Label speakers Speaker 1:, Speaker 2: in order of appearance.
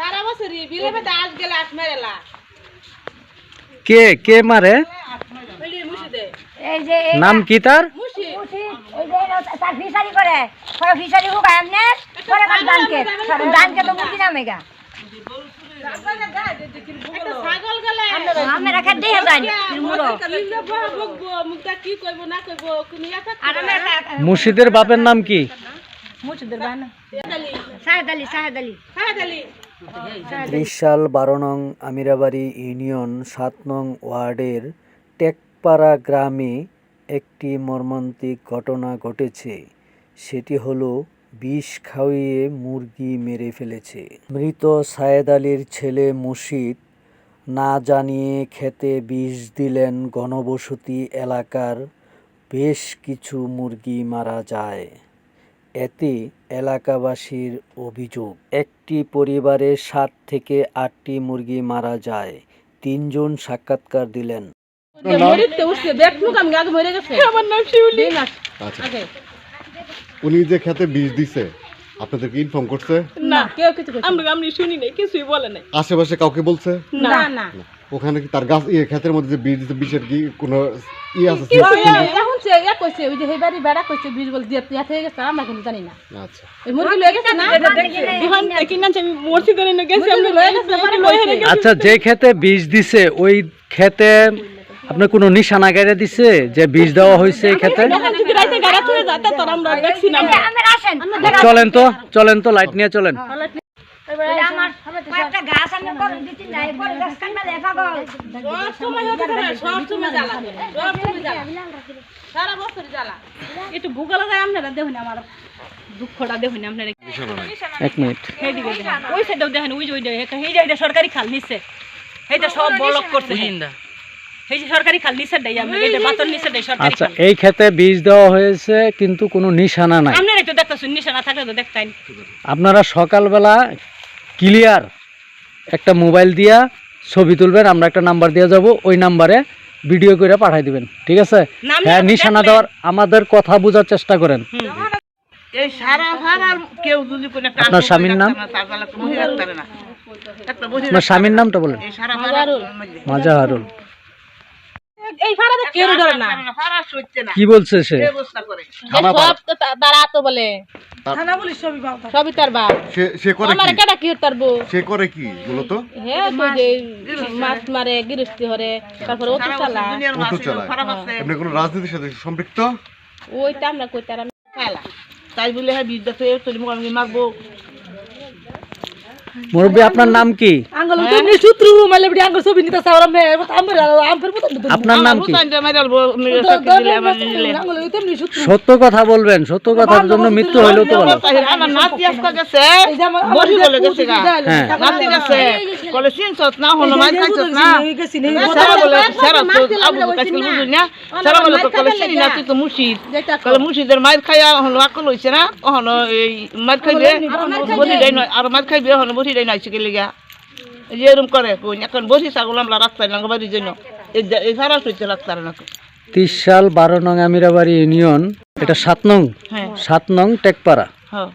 Speaker 1: সারা বছরই বিলে আজ গেলে আট মেরেলা
Speaker 2: কে কে মারে?
Speaker 1: ওই যে মুছি দে
Speaker 3: এই যে এই
Speaker 2: নাম কি তার
Speaker 3: ফিশারি করে। পরে ফিশারি হোক এমনে পরে দানকে। দানকে তো মুরগি নামে গা। আমরা
Speaker 2: মুর্শিদের বাপের নাম কি?
Speaker 3: বানা
Speaker 1: দালি
Speaker 3: সাহেদ আলী সাহেদ আলী।
Speaker 1: হ্যাঁ দালি
Speaker 2: ত্রিশ সাল বারো নং আমিরাবাড়ি ইউনিয়ন সাত নং ওয়ার্ডের টেকপাড়া গ্রামে একটি মর্মান্তিক ঘটনা ঘটেছে। সেটি হলো, বিষ খাওয়িয়ে মুরগি মেরে ফেলেছে। মৃত সায়েদ আলীর ছেলে মুর্শিদ না জানিয়ে খেতে বিষ দিলেন ঘনবসতি এলাকার বেশ কিছু মুরগি মারা যায়। এতে এলাকাবাসীর অভিযোগ একটি পরিবারে সাত থেকে আটটি মুরগি মারা যায় তিনজন সাক্ষাৎকার দিলেন।
Speaker 4: আচ্ছা। উনি যে খেতে বীজ দিছে আপনাদেরকে ইনফর্ম করছে?
Speaker 1: না কেউ কিছু আমরা আমি শুনি নাই কিছুই বলে নাই।
Speaker 4: আশেপাশে কাউকে বলছে?
Speaker 1: না। না।
Speaker 4: ওখানে কি তার গাছ ইয়ে ক্ষেতের মধ্যে যে বীজ দিছে বিষের কি কোনো ই আছে
Speaker 1: এখন সে কইছে ওই যে এই বেড়া কইছে বীজ বল দিয়ে ইয়া থেকে গেছে আমরা কিন্তু জানি না।
Speaker 4: আচ্ছা।
Speaker 1: এই মুরগি লয়ে গেছে না? এখন কিনা আমি মরছি ধরে নিয়ে গেছি আমরা লয়ে গেছে বাড়ি লয়ে গেছে।
Speaker 2: আচ্ছা যে খেতে বীজ দিছে ওই খেতে আপনার কোনো নিশানা গেড়ে দিছে যে বীজ দেওয়া হয়েছে এই খেতে চলেন তো চলেন তো লাইট নিয়ে চলেন।
Speaker 3: এটা আমার কয়েকটা গাছ আমি করে দিতে যাই পরে গাছ কাটবে লেফা গো
Speaker 1: সব সময় হতে থাকে সব সময় জ্বালা সব সময় জ্বালা। সারা বছর জ্বালা। একটু ভূগোল যায় আপনারা দেখুন আমার দুঃখটা দেখুন আপনারা।
Speaker 2: এক মিনিট।
Speaker 1: ওই সাইডেও দেখেন ওই যে ওই যে এই যে এটা সরকারি খাল নিচ্ছে এইটা সব ব্লক করছে। এই যে সরকারি খাল নিচে দেয় আমরা এটা বাতর নিচে দেয় সরকারি
Speaker 2: আচ্ছা এই খেতে বীজ দেওয়া হয়েছে কিন্তু কোনো নিশানা নাই।
Speaker 1: আপনারা একটু দেখতেছেন নিশানা থাকলে তো দেখতেন।
Speaker 2: আপনারা সকালবেলা ক্লিয়ার। একটা মোবাইল দিয়া ছবি তুলবেন আমরা একটা নাম্বার দিয়ে যাব ওই নাম্বারে ভিডিও করে পাঠাই দিবেন ঠিক আছে? হ্যাঁ নিশানা দেওয়ার আমাদের কথা বোঝার চেষ্টা করেন।
Speaker 5: এই সারা ভাড়ার কেউ যদি কোনো একটা
Speaker 2: আপনার স্বামীর নাম? আপনার স্বামীর নামটা বলেন।
Speaker 5: এই সারা
Speaker 2: মাজাহারুল।
Speaker 1: এই ভাড়াতে কেউ ধরে না।
Speaker 5: ভাড়া সইতে না।
Speaker 2: কি বলছে সে?
Speaker 5: ব্যবস্থা করে।
Speaker 1: সব তো তারা তো বলে।
Speaker 5: থানা পুলিশ সবই পাও
Speaker 1: সবই তার বাপ।
Speaker 4: সে সে করে
Speaker 1: আমার
Speaker 4: কি?
Speaker 1: কেটা কি তার বউ?
Speaker 4: সে করে কি
Speaker 1: হ্যাঁ তো যে মাছ মারে গৃহস্থী হরে তারপরে অত চালা
Speaker 4: অটো
Speaker 5: আছে
Speaker 4: এমনি কোনো রাজনীতির সাথে সম্পৃক্ত?
Speaker 1: ওইটা আমরা কই তারা
Speaker 5: খেলা। তাই বলে হ্যাঁ বিদ্যা তো তোর মুখ আমি মারবো।
Speaker 2: মুরব্বী আপনার নাম কি?
Speaker 1: আঙ্গল তুমি শত্রু মালে বিডি আঙ্গল ছবি নিতে চাওরা মে আমার আমফের মত
Speaker 2: আপনার নাম কি?
Speaker 5: হুসাইন যে মারালবো মেরে সাক্ষী দিলে আমার দিলে
Speaker 1: আঙ্গল তুমি শত্রু।
Speaker 2: সত্য কথা বলবেন সত্য কথার জন্য মৃত্যু হইলেও তো ভালো
Speaker 5: আমার নাতি আজকে গেছে বসি বলে গেছে গা।
Speaker 2: হ্যাঁ।
Speaker 5: কলে সিনছত না হলো মাছ খাইছত না। সারা বলে সারা তো আবু কাছে বুঝুন না। সারা বলে কলে সিনি না তুই তো মুর্শিদ। কলে মুর্শিদের মার খাইয়া হলো আকল হইছে না। এই মার খাইবে আর মার খাইবে যে করে কোন এখন বসি ছাগল আমরা রাখতাই না বাড়ির জন্য। এই সারা সইতে রাখতার না
Speaker 2: তিরিশ সাল বারো নং আমিরাবাড়ি ইউনিয়ন এটা সাত নং।
Speaker 5: হ্যাঁ।
Speaker 2: সাত নং টেকপাড়া।
Speaker 5: হ্যাঁ।